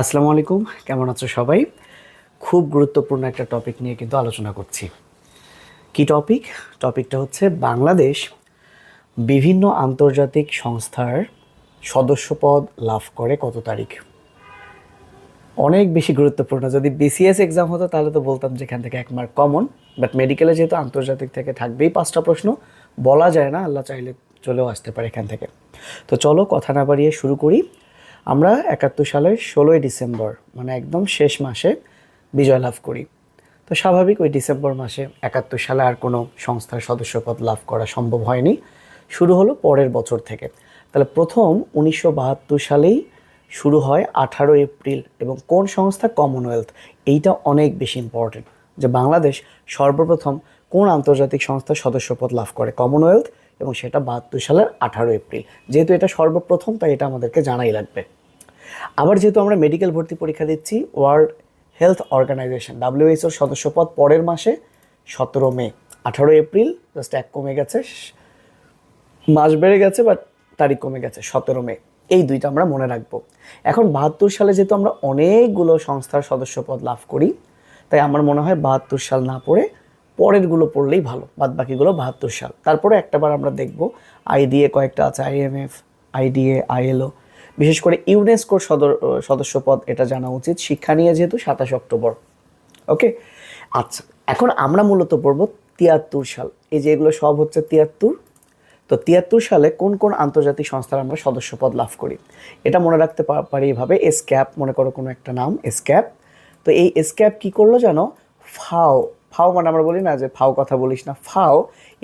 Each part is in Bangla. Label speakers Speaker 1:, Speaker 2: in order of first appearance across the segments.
Speaker 1: আসসালামু আলাইকুম, কেমন আছো সবাই? খুব গুরুত্বপূর্ণ একটা টপিক নিয়ে কিন্তু আলোচনা করছি। কি টপিক টপিকটা হচ্ছে বাংলাদেশ বিভিন্ন আন্তর্জাতিক সংস্থার সদস্যপদ লাভ করে কত তারিখ? অনেক বেশি গুরুত্বপূর্ণ। যদি বিসিএস এক্সাম হতো, তাহলে তো বলতাম যেখান থেকে এক মার্ক কমন বাট মেডিকেলে যেহেতু আন্তর্জাতিক থেকে থাকবেই পাঁচটা প্রশ্ন, বলা যায় না, আল্লাহ চাইলে চলেও আসতে পারে এখান থেকে। তো চলো কথা না বাড়িয়ে শুরু করি। আমরা একাত্তর সালের ষোলোই ডিসেম্বর মানে একদম শেষ মাসে বিজয় লাভ করি। তো স্বাভাবিক ওই ডিসেম্বর মাসে একাত্তর সালে আর কোনো সংস্থার সদস্যপদ লাভ করা সম্ভব হয়নি। শুরু হলো পরের বছর থেকে। তাহলে প্রথম উনিশশো বাহাত্তর সালেই শুরু হয় আঠারো এপ্রিল এবং কোন সংস্থা? কমনওয়েলথ এইটা অনেক বেশি ইম্পর্টেন্ট যে বাংলাদেশ সর্বপ্রথম কোন আন্তর্জাতিক সংস্থার সদস্যপদ লাভ করে? কমনওয়েলথ এবং সেটা বাহাত্তর সালের আঠারো এপ্রিল। যেহেতু এটা সর্বপ্রথম, তাই এটা আমাদেরকে জানাই লাগবে। আবার যেহেতু আমরা মেডিকেল ভর্তি পরীক্ষা দিচ্ছি, ওয়ার্ল্ড হেলথ অর্গানাইজেশন ডাব্লিউএইচওর সদস্যপদ পরের মাসে, সতেরো মে, আঠারো এপ্রিল, জাস্ট এক কমে গেছে, মাস বেড়ে গেছে, বাট তারিখ কমে গেছে, সতেরো মে। এই দুইটা আমরা মনে রাখব। এখন বাহাত্তর সালে যেহেতু আমরা অনেকগুলো সংস্থার সদস্যপদ লাভ করি, তাই আমার মনে হয় বাহাত্তর সাল না পড়ে পরেরগুলো পড়লেই ভালো বাদ বাকিগুলো বাহাত্তর সাল। তারপরে একটাবার আমরা দেখব, আইডিএ কয়েকটা আছে, আইএমএফ, আইডিএ, আইএলও। বিশেষ করে ইউনেস্কোর সদর সদস্যপদ এটা জানা উচিত, শিক্ষা নিয়ে যেহেতু সাতাশ অক্টোবর। ওকে? আচ্ছা এখন আমরা মূলত পড়ব তিয়াত্তর সাল। এই যে এগুলো সব হচ্ছে তিয়াত্তর। তো তিয়াত্তর সালে কোন কোন আন্তর্জাতিক সংস্থার আমরা সদস্যপদ লাভ করি? এটা মনে রাখতে পারি এভাবে, এসক্যাপ, মনে করো কোনো একটা নাম, এসক্যাপ। তো এই এসক্যাপ কি করল জানো? ফাও ফাও মানে আমরা বলি না যে ফাও কথা বলিস না। ফাও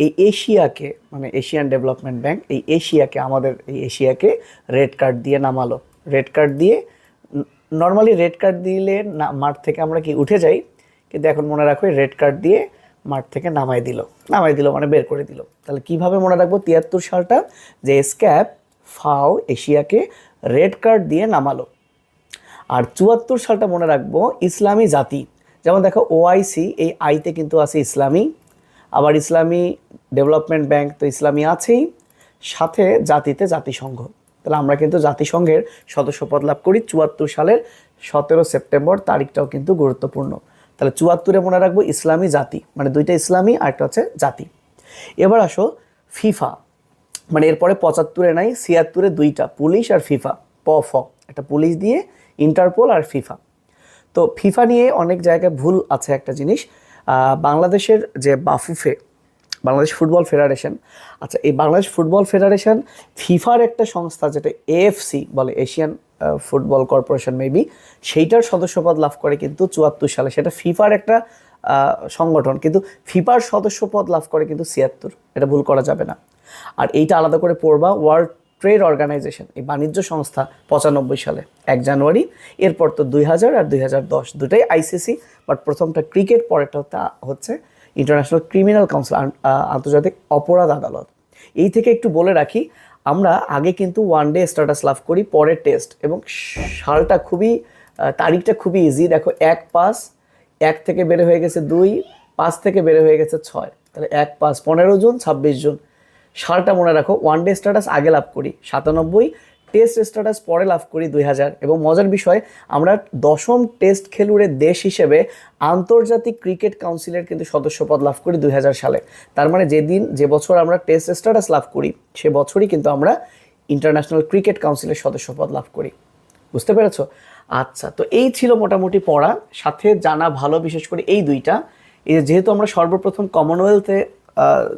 Speaker 1: এই এশিয়াকে মানে এশিয়ান ডেভেলপমেন্ট ব্যাংক, এই এশিয়াকে, আমাদের এই এশিয়াকে রেড কার্ড দিয়ে নামালো। রেড কার্ড দিয়ে, নর্মালি রেড কার্ড দিলে না, মাঠ থেকে আমরা কি উঠে যাই, কিন্তু এখন মনে রাখো রেড কার্ড দিয়ে মাঠ থেকে নামাই দিল। নামাই দিল মানে বের করে দিল। তাহলে কীভাবে মনে রাখব তিয়াত্তর সালটা? যে স্ক্যাপ ফাও এশিয়াকে রেড কার্ড দিয়ে নামালো। আর চুয়াত্তর সালটা মনে রাখব ইসলামী জাতি। যেমন দেখো ওআইসি এই আইতে কিন্তু আছে ইসলামী, আবার ইসলামী ডেভেলপমেন্ট ব্যাংক তো ইসলামী আছেই, সাথে জাতিতে জাতিসংঘ। তাহলে আমরা কিন্তু জাতিসংঘের সদস্যপদ লাভ করি। চুয়াত্তর সালের সতেরো সেপ্টেম্বর তারিখটাও কিন্তু গুরুত্বপূর্ণ। তাহলে চুয়াত্তরে মনে রাখব ইসলামী জাতি মানে দুইটা ইসলামী আর একটা হচ্ছে জাতি। এবার আসো ফিফা মানে এরপরে পঁচাত্তরে নাই, ছিয়াত্তরে দুইটা, পুলিশ আর ফিফা, প, ফ, একটা পুলিশ দিয়ে, ইন্টারপোল আর ফিফা। তো ফিফা নিয়ে অনেক জায়গায় ভুল আছে একটা জিনিস। বাংলাদেশের যে বাফুফে বাংলাদেশ ফুটবল ফেডারেশন আচ্ছা এই বাংলাদেশ ফুটবল ফেডারেশন ফিফার একটা সংস্থা যেটা এএফসি বলে, এশিয়ান ফুটবল কর্পোরেশন মেবি, সেইটার সদস্যপদ লাভ করে কিন্তু চুয়াত্তর সালে। সেটা ফিফার একটা সংগঠন, কিন্তু ফিফার সদস্যপদ লাভ করে কিন্তু ছিয়াত্তর। এটা ভুল করা যাবে না। আর এইটা আলাদা করে পড়বা, ওয়ার্ল্ড ট্রেড অর্গানাইজেশন, এই বাণিজ্য সংস্থা পঁচানব্বই সালে, এক জানুয়ারি। এরপর তো দুই হাজার আর দুই হাজার দশ দুটাই আইসিসি বাট প্রথমটা ক্রিকেট, পরেরটা হচ্ছে ইন্টারন্যাশনাল ক্রিমিনাল কাউন্সিল আন্তর্জাতিক অপরাধ আদালত। এই থেকে একটু বলে রাখি, আমরা আগে কিন্তু ওয়ান ডে স্ট্যাটাস লাভ করি পরে টেস্ট এবং সালটা খুবই তারিখটা খুবই ইজি দেখো, এক পাস এক থেকে বেড়ে হয়ে গেছে দুই, পাঁচ থেকে বেড়ে হয়ে গেছে ছয়। তাহলে এক পাঁচ, পনেরো জুন, ছাব্বিশ জুন সালটা মনে রাখো ওয়ান ডে স্ট্যাটাস আগে লাভ করি, সাতানব্বই টেস্ট স্ট্যাটাস পরে লাভ করি দুই হাজার। এবং মজার বিষয়, আমরা দশম টেস্ট খেলুড়ে দেশ হিসেবে আন্তর্জাতিক ক্রিকেট কাউন্সিলের কিন্তু সদস্যপদ লাভ করি দুই হাজার সালে। তার মানে যেদিন, যে বছর আমরা টেস্ট স্ট্যাটাস লাভ করি, সে বছরই কিন্তু আমরা ইন্টারন্যাশনাল ক্রিকেট কাউন্সিলের সদস্যপদ লাভ করি। বুঝতে পেরেছ? আচ্ছা তো এই ছিল মোটামুটি পড়া। সাথে জানা ভালো, বিশেষ করে এই দুইটা। এই যেহেতু আমরা সর্বপ্রথম কমনওয়েলথে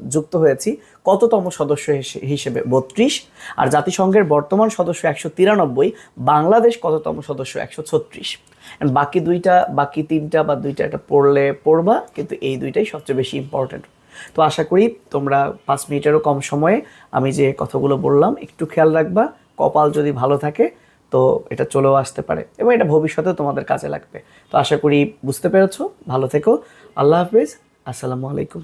Speaker 1: যুক্ত হয়েছি। কততম সদস্য হিসে- হিসেবে বত্রিশ। আর জাতিসংঘের বর্তমান সদস্য একশো তিরানব্বই। বাংলাদেশ কততম সদস্য? একশো ছত্রিশ। বাকি দুইটা, বাকি তিনটা বা দুইটা এটা পড়লে পড়বা, কিন্তু এই দুইটাই সবচেয়ে বেশি ইম্পর্ট্যান্ট তো আশা করি তোমরা পাঁচ মিনিটেরও কম সময়ে আমি যে কথাগুলো বললাম, একটু খেয়াল রাখবা। কপাল যদি ভালো থাকে, তো এটা চলেও আসতে পারে। এবং এটা ভবিষ্যতে তোমাদের কাজে লাগবে। তো আশা করি বুঝতে পেরেছ। ভালো থেকো। আল্লাহ হাফিজ। আসসালামু আলাইকুম।